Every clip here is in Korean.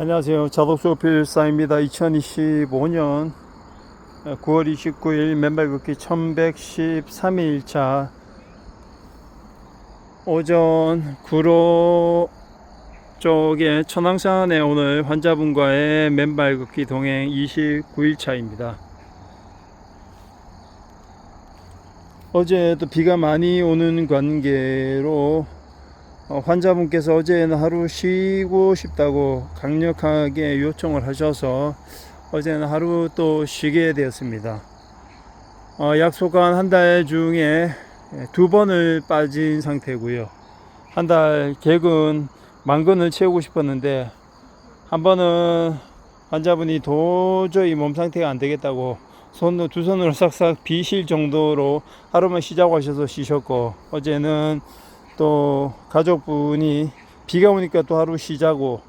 안녕하세요. 자독수 필사입니다. 2025년 9월 29일 맨발 걷기 1113일차 오전 구로 쪽에 천왕산에 오늘 환자분과의 맨발 걷기 동행 29일차입니다. 어제도 비가 많이 오는 관계로 어, 환자분께서 어제는 하루 쉬고 싶다고 강력하게 요청을 하셔서 어제는 하루 또 쉬게 되었습니다. 어, 약속한 한 달 중에 두 번을 빠진 상태고요. 한 달 객은 만근을 채우고 싶었는데 한 번은 환자분이 도저히 몸 상태가 안 되겠다고 손으로 두 손으로 싹싹 비실 정도로 하루만 쉬자고 하셔서 쉬셨고 어제는 또 가족분이 비가 오니까 또 하루 쉬자고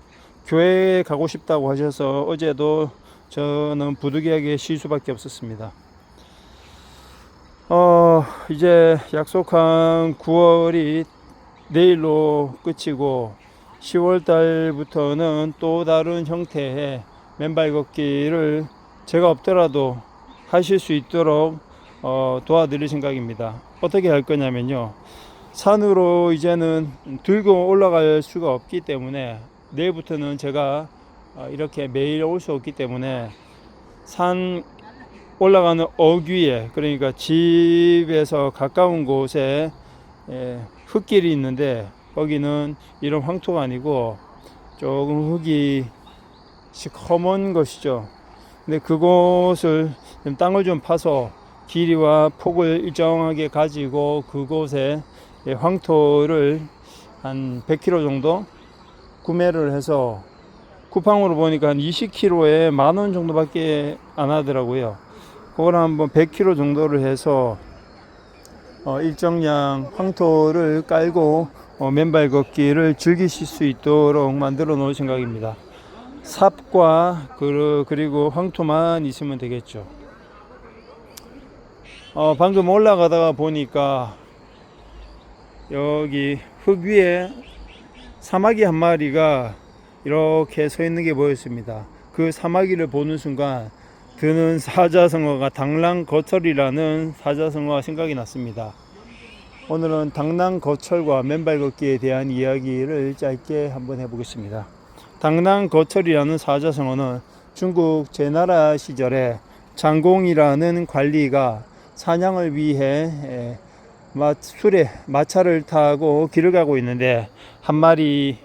교회에 가고 싶다고 하셔서 어제도 저는 부득이하게 쉴 수밖에 없었습니다. 어, 이제 약속한 9월이 내일로 끝이고 10월 달부터는 또 다른 형태의 맨발 걷기를 제가 없더라도 하실 수 있도록 어, 도와드릴 생각입니다. 어떻게 할 거냐면요. 산으로 이제는 들고 올라갈 수가 없기 때문에 내일부터는 제가 어, 이렇게 매일 올 수 없기 때문에 산 올라가는 어귀에 그러니까 집에서 가까운 곳에 예, 흙길이 있는데 거기는 이런 황토가 아니고 조금 흙이 시커먼 것이죠. 근데 그곳을 좀 땅을 좀 파서 길이와 폭을 일정하게 가지고 그곳에 예, 황토를 한 100kg 정도 구매를 해서 쿠팡으로 보니까 한 20kg에 만 원 정도밖에 안 하더라고요. 그걸 한번 100kg 정도를 해서 어, 일정량 황토를 깔고 어, 맨발 걷기를 즐기실 수 있도록 만들어 놓을 생각입니다. 삽과 그- 그리고 황토만 있으면 되겠죠. 어, 방금 올라가다가 보니까 여기 흙 위에 사마귀 한 마리가 이렇게 서 있는 게 보였습니다. 그 사마귀를 보는 순간 드는 사자성어가 당랑 거철이라는 사자성어가 생각이 났습니다. 오늘은 당랑 거철과 맨발 걷기에 대한 이야기를 짧게 한번 해보겠습니다. 당랑 거철이라는 사자성어는 중국 제나라 시절에 장공이라는 관리가 사냥을 위해 술에 마차를 타고 길을 가고 있는데 한 마리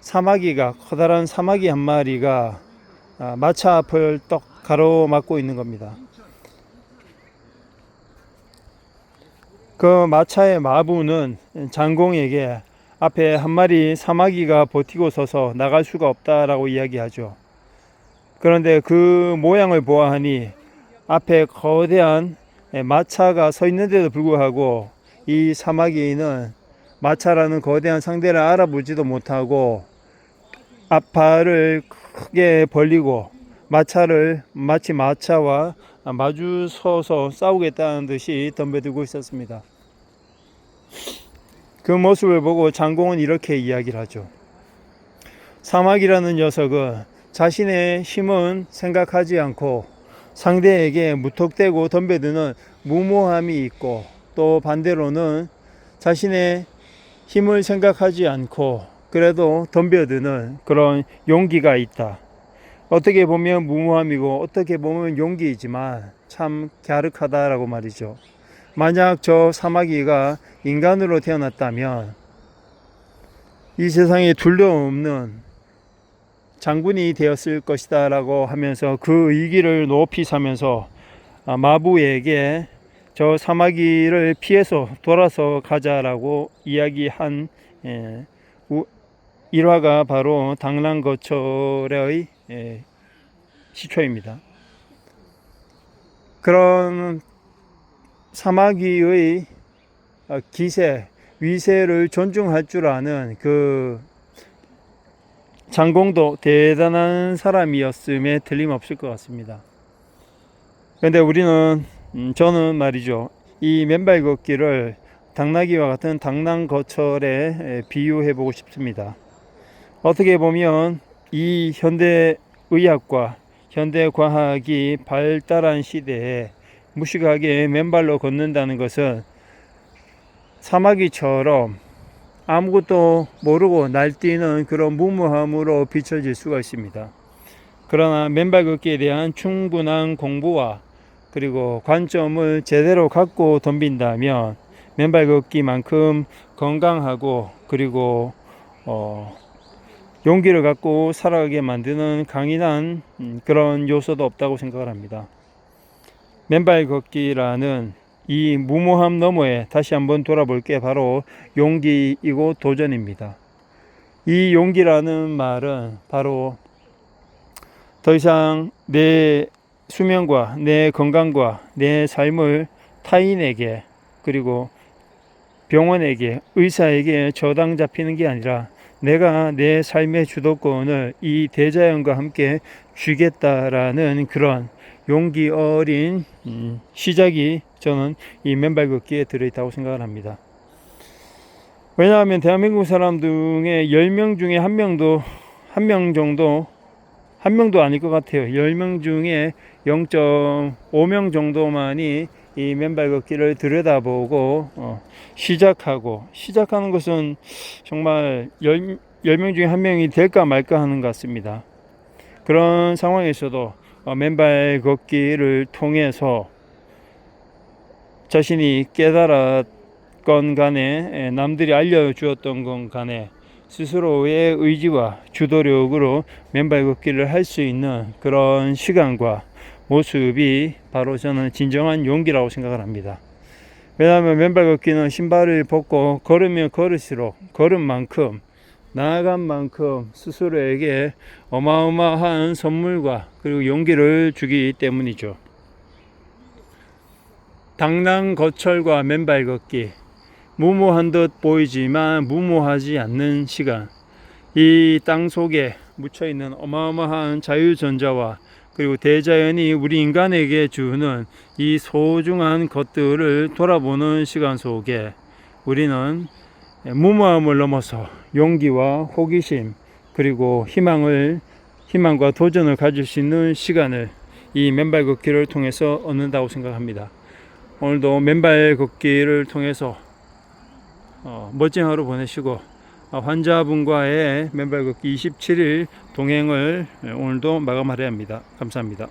사마귀가 커다란 사마귀 한 마리가 아, 마차 앞을 떡 가로막고 있는 겁니다. 그 마차의 마부는 장공에게 앞에 한 마리 사마귀가 버티고 서서 나갈 수가 없다라고 이야기하죠. 그런데 그 모양을 보아하니 앞에 거대한 마차가 서 있는데도 불구하고 이 사마귀는 마차라는 거대한 상대를 알아보지도 못하고 앞발을 크게 벌리고 마차를 마치 마차와 마주 서서 싸우겠다는 듯이 덤벼들고 있었습니다. 그 모습을 보고 장공은 이렇게 이야기를 하죠. 사막이라는 녀석은 자신의 힘은 생각하지 않고 상대에게 무턱대고 덤벼드는 무모함이 있고 또 반대로는 자신의 힘을 생각하지 않고 그래도 덤벼드는 그런 용기가 있다. 어떻게 보면 무모함이고 어떻게 보면 용기이지만 참 갸륵하다라고 말이죠. 만약 저 사마귀가 인간으로 태어났다면 이 세상에 둘도 없는 장군이 되었을 것이다 라고 하면서 그 의기를 높이 사면서 아, 마부에게 저 사마귀를 피해서 돌아서 가자라고 이야기한 예, 우- 일화가 바로 당랑 거철의 예, 시초입니다. 그런 사마귀의 어, 기세, 위세를 존중할 줄 아는 그 장공도 대단한 사람이었음에 틀림없을 것 같습니다. 그런데 우리는 음, 저는 말이죠. 이 맨발 걷기를 당나귀와 같은 당랑거철에 에, 비유해 보고 싶습니다. 어떻게 보면 이 현대 의학과 현대 과학이 발달한 시대에 무식하게 맨발로 걷는다는 것은 사마귀처럼 아무것도 모르고 날뛰는 그런 무모함으로 비춰질 수가 있습니다. 그러나 맨발 걷기에 대한 충분한 공부와 그리고 관점을 제대로 갖고 덤빈다면 맨발 걷기만큼 건강하고 그리고 어, 용기를 갖고 살아가게 만드는 강인한 음, 그런 요소도 없다고 생각을 합니다. 맨발 걷기라는 이 무모함 너머에 다시 한번 돌아볼 게 바로 용기이고 도전입니다. 이 용기라는 말은 바로 더 이상 내 수명과 내 건강과 내 삶을 타인에게 그리고 병원에게 의사에게 저당 잡히는 게 아니라 내가 내 삶의 주도권을 이 대자연과 함께 쥐겠다라는 그런 용기 어린 음, 시작이 저는 이 맨발 걷기에 들어있다고 생각을 합니다. 왜냐하면 대한민국 사람 중에 10명 중에 한 명도 한명 정도 한 명도 아닐 것 같아요. 10명 중에 0.5명 정도만이 이 맨발 걷기를 들여다보고 어, 시작하고 시작하는 것은 정말 10, 10명 중에 한 명이 될까 말까 하는 것 같습니다. 그런 상황에서도 어, 맨발 걷기를 통해서 자신이 깨달았건 간에 에, 남들이 알려주었던 건 간에 스스로의 의지와 주도력으로 맨발 걷기를 할 수 있는 그런 시간과 모습이 바로 저는 진정한 용기라고 생각을 합니다. 왜냐하면 맨발 걷기는 신발을 벗고 걸으면 걸을수록 걸은 만큼 나아간 만큼 스스로에게 어마어마한 선물과 그리고 용기를 주기 때문이죠. 당랑 거철과 맨발 걷기 무모한 듯 보이지만 무모하지 않는 시간 이 땅 속에 묻혀 있는 어마어마한 자유전자와 그리고 대자연이 우리 인간에게 주는 이 소중한 것들을 돌아보는 시간 속에 우리는 무모함을 넘어서 용기와 호기심 그리고 희망을 희망과 도전을 가질 수 있는 시간을 이 맨발 걷기를 통해서 얻는다고 생각합니다. 오늘도 맨발 걷기를 통해서 어, 멋진 하루 보내시고 어, 환자분과의 맨발 걷기 27일 동행을 오늘도 마감하려 합니다. 감사합니다.